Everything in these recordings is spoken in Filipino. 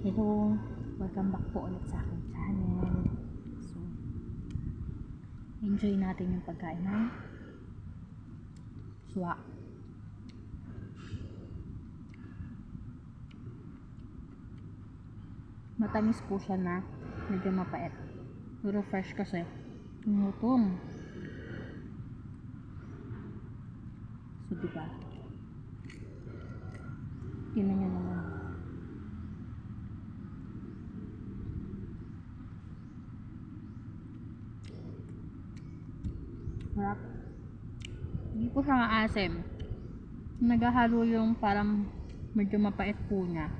Hello, welcome back po ulit sa aking channel. So, enjoy natin yung pagkain ng suwa. Matamis po siya na medyo mapait. Pero fresh kasi. Lutong. So, diba? Tingnan nyo naman. Sarap. Hindi po siya maasim. Nagahalo yung parang medyo mapait po niya.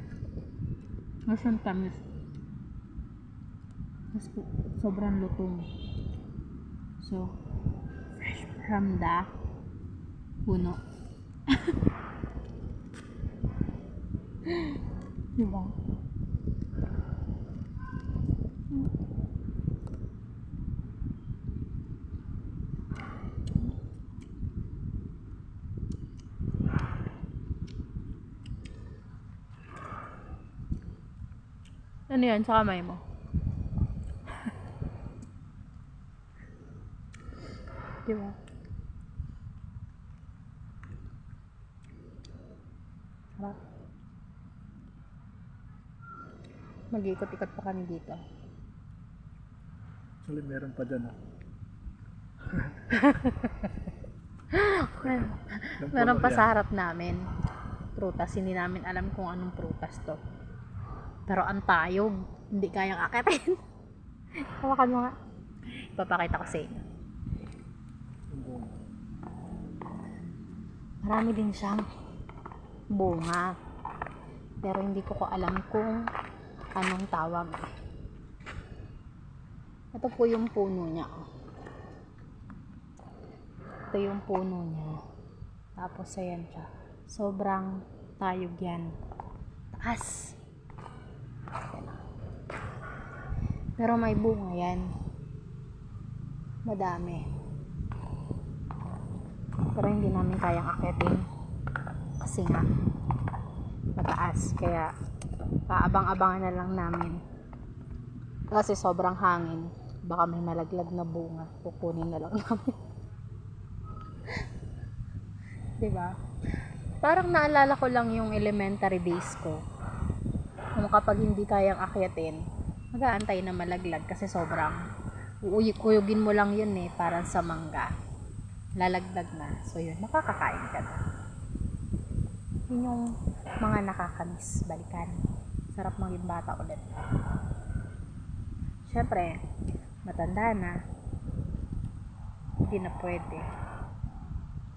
Tapos yung tamis. Tapos po, sobrang lutong. So, fresh from the puno. diba? Ano yan sa kamay mo? diba? Sarap. Mag-ikot-ikot pa kami dito. Actually, meron pa dyan ah. Meron pa sa harap namin. Prutas. Hindi namin alam kung anong prutas to. Pero ang tayog. Hindi kayang akitin. Hawakan mo nga. Ipapakita ko sa inyo. Marami din siyang bunga. Pero hindi ko ko alam kung anong tawag. Ito po yung puno niya. oh. Ito yung puno niya. Tapos ayan siya. Sobrang tayog yan. Taas. Ayan, oh. Pero may bunga yan. Madami. Pero hindi namin kayang akitin. Kasi nga, mataas. Kaya, paabang-abangan na lang namin. Kasi sobrang hangin. Baka may malaglag na bunga. Kukunin na lang namin. diba? Parang naalala ko lang yung elementary days ko. Kung kapag hindi kayang akyatin, mag-aantay na malaglag kasi sobrang uuyog-uyogin mo lang yun eh, parang sa mangga lalagdag na. So yun, makakakain ka na. Yun yung mga nakakamiss balikan. Sarap maging bata ulit. Siyempre, matanda na. Hindi na pwede.